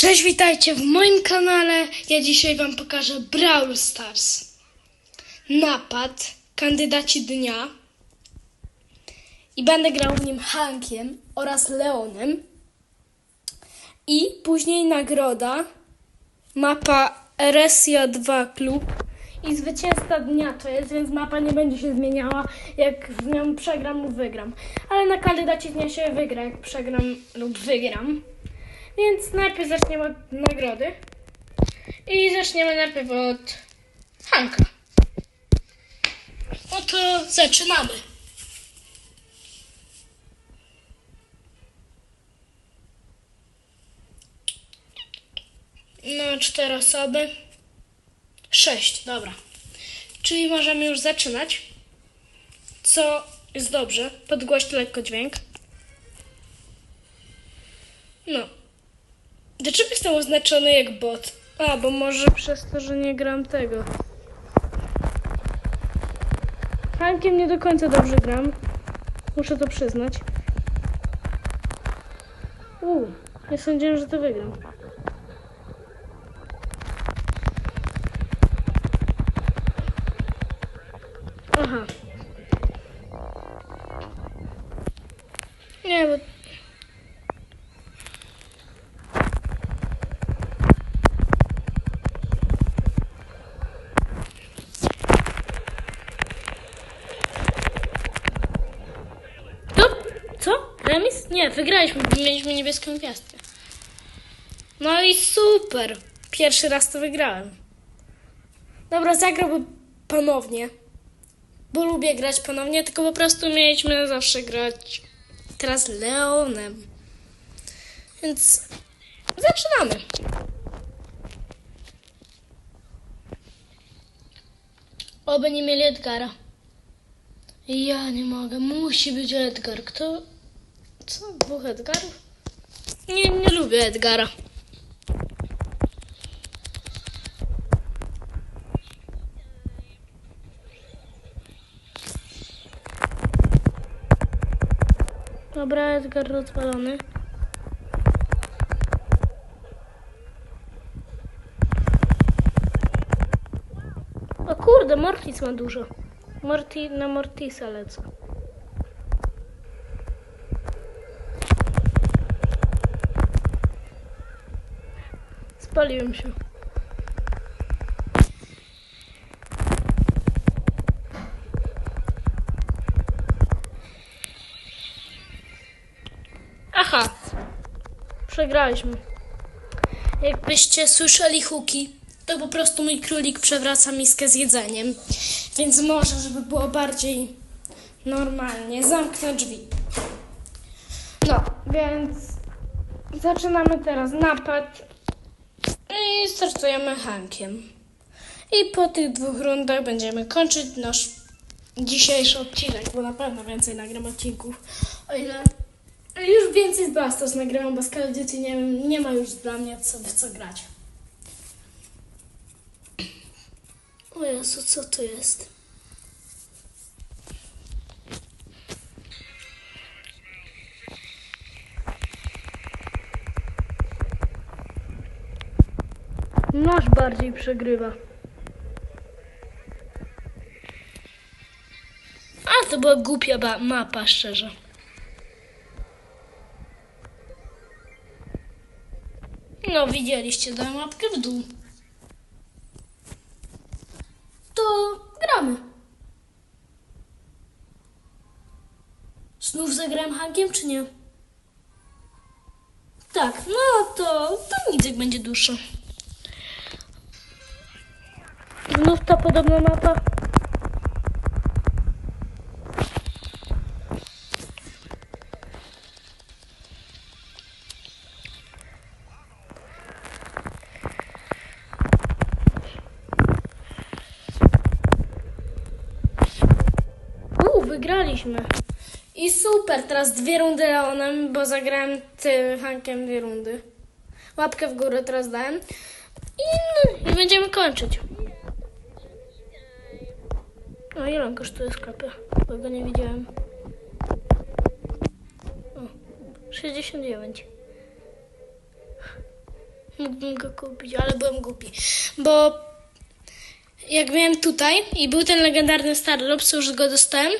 Cześć, witajcie w moim kanale. Ja dzisiaj wam pokażę Brawl Stars. Napad, kandydaci dnia. I będę grał w nim Hankiem oraz Leonem. I później nagroda, mapa Eresia 2 Klub. I zwycięzca dnia to jest, więc mapa nie będzie się zmieniała, jak w nią przegram lub wygram. Ale na kandydaci dnia się wygra, jak przegram lub wygram. Więc najpierw zaczniemy od nagrody. I zaczniemy najpierw od Hanka. No to zaczynamy. No, cztery osoby. Sześć, dobra. Czyli możemy już zaczynać. Co jest dobrze. Podgłoś lekko dźwięk. No. Dlaczego jestem oznaczony jak bot? A, bo może przez to, że nie gram tego. Hankiem nie do końca dobrze gram. Muszę to przyznać. Uuu, nie sądziłem, że to wygram. Aha. Nie, bo To? Co? Remis? Nie, wygraliśmy, bo mieliśmy niebieską gwiazdkę. No i super. Pierwszy raz to wygrałem. Dobra, zagrałbym ponownie. Bo lubię grać ponownie, tylko po prostu mieliśmy zawsze grać teraz Leonem. Więc zaczynamy. Oby nie mieli Edgara. Ja nie mogę, musi być Edgar. Kto? Co? Dwóch Edgarów? Nie, nie lubię Edgara. Dobra, Edgar rozwalony. O kurde, Mortis ma dużo. Morti, na Mortisa lecę. Spaliłem się. Aha. Przegraliśmy. Jakbyście słyszeli huki, to po prostu mój królik przewraca miskę z jedzeniem. Więc może, żeby było bardziej normalnie, zamknę drzwi. No, więc zaczynamy teraz napad i startujemy Hankiem. I po tych dwóch rundach będziemy kończyć nasz dzisiejszy odcinek, bo na pewno więcej nagram odcinków. O ile już więcej z Bastos nagrywam, bo of Duty nie, nie ma już dla mnie co, w co grać. O Jezu, co to jest? Bardziej przegrywa. A, to była głupia mapa, szczerze. No, widzieliście, dałem łapkę w dół. To gramy. Znów zagrałem Hankiem, czy nie? Tak, no to, to Nidzek będzie dłuższy. Znów ta podobna mapa. Wygraliśmy. I super, teraz dwie rundy Leonem, bo zagrałem ty Hankiem dwie rundy. Łapkę w górę teraz dałem. I, no, i będziemy kończyć. O, ile on kosztuje w sklepie? Bo go nie widziałem. O, 69. mógłbym go kupić, ale byłem głupi. Bo jak miałem tutaj i był ten legendarny Star Lobs, już go dostałem,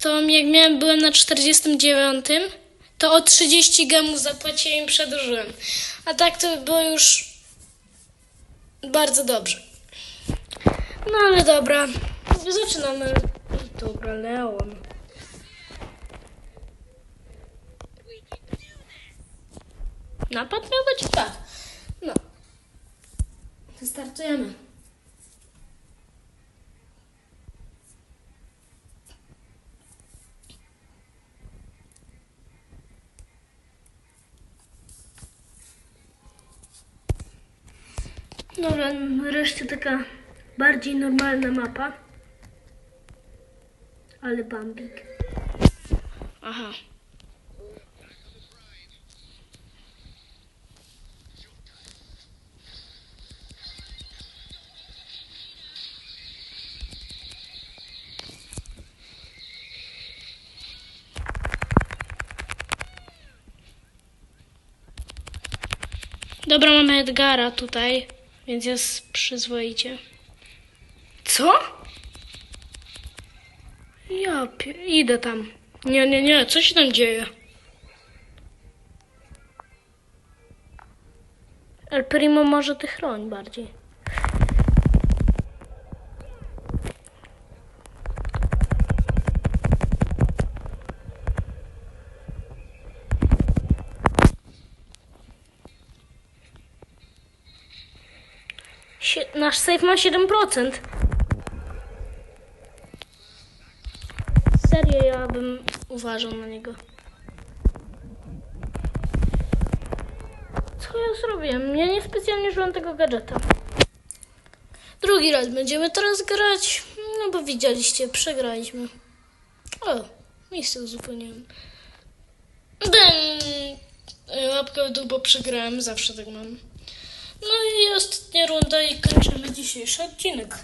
to jak miałem, byłem na 49, to o 30 gemów zapłaciłem i przedłużyłem. A tak to było już bardzo dobrze. No ale dobra, zaczynamy. Dobra, Leon. Napad miał być? Tak. No. Startujemy. Dobra, wreszcie taka bardziej normalna mapa. Ale bambik. Aha. Dobra, mamy Edgara tutaj, więc jest przyzwoicie. Co? Ja idę tam. Nie, nie, nie, co się tam dzieje? El Primo może ty chroń bardziej. Nasz safe ma 7%. Bym uważał na niego. Co ja zrobiłem? Ja niespecjalnie użyłem tego gadżeta. Drugi raz będziemy teraz grać, no bo widzieliście, przegraliśmy. O, miejsce uzupełniłem. Ben, łapkę w dół, bo przegrałem, zawsze tak mam. No i ostatnia runda i kończymy dzisiejszy odcinek.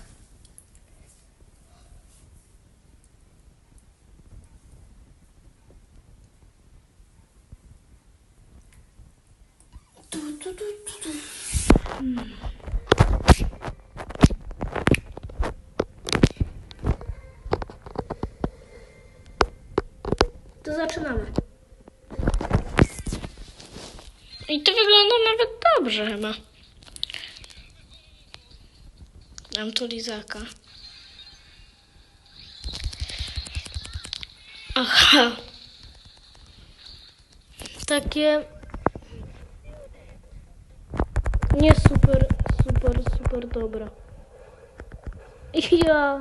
To zaczynamy. I to wygląda nawet dobrze chyba. Mam tu lizaka. Aha. Takie nie super, super, super dobra. Ja.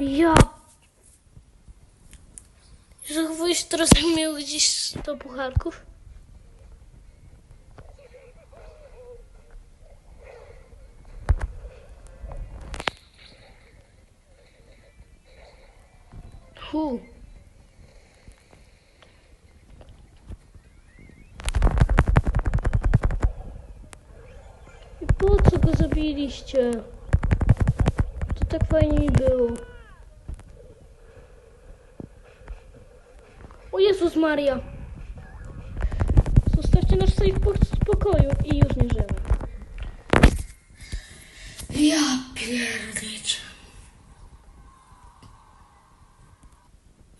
Ja. Zachowujesz teraz jak miał gdzieś 100 pucharków? Hu. I po zabiliście? To tak fajnie było. O Jezus Maria! Zostawcie nasz safe po spokoju i już nie żyjemy. Ja pierniczę.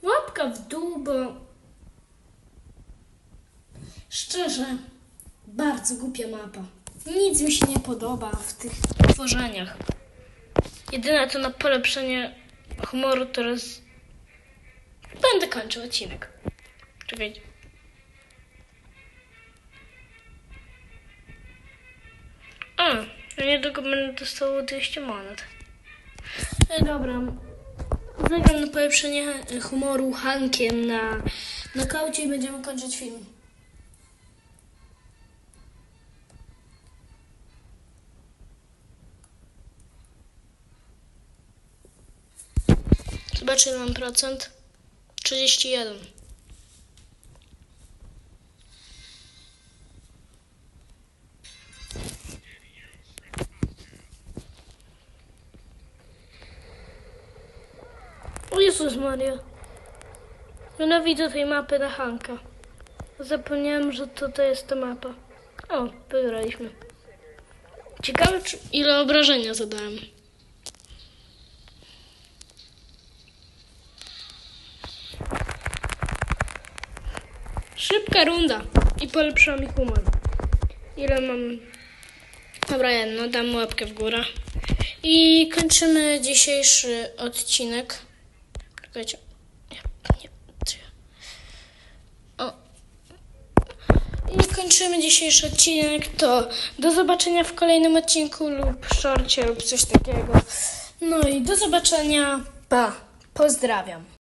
Łapka w dół, bo szczerze, bardzo głupia mapa. Nic mi się nie podoba w tych tworzeniach. Jedyne to na polepszenie humoru teraz będę kończył odcinek. Czekajcie. A, ja niedługo będę dostało 200 monet. E, dobra. Zagram na polepszenie humoru Hankiem na nokaucie i będziemy kończyć film. Zobaczę ile mam procent. 31. O Jezus Maria. Nienawidzę tej mapy na Hanka. Zapomniałem, że to, to jest ta mapa. O, wygraliśmy. Ciekawe, czy, ile obrażenia zadałem. Szybka runda i polepszyła mi humor. Ile mam? Dobra, jedno, dam łapkę w górę. I kończymy dzisiejszy odcinek. Czekajcie. I kończymy dzisiejszy odcinek. To do zobaczenia w kolejnym odcinku lub szorcie lub coś takiego. No i do zobaczenia. Pa. Pozdrawiam.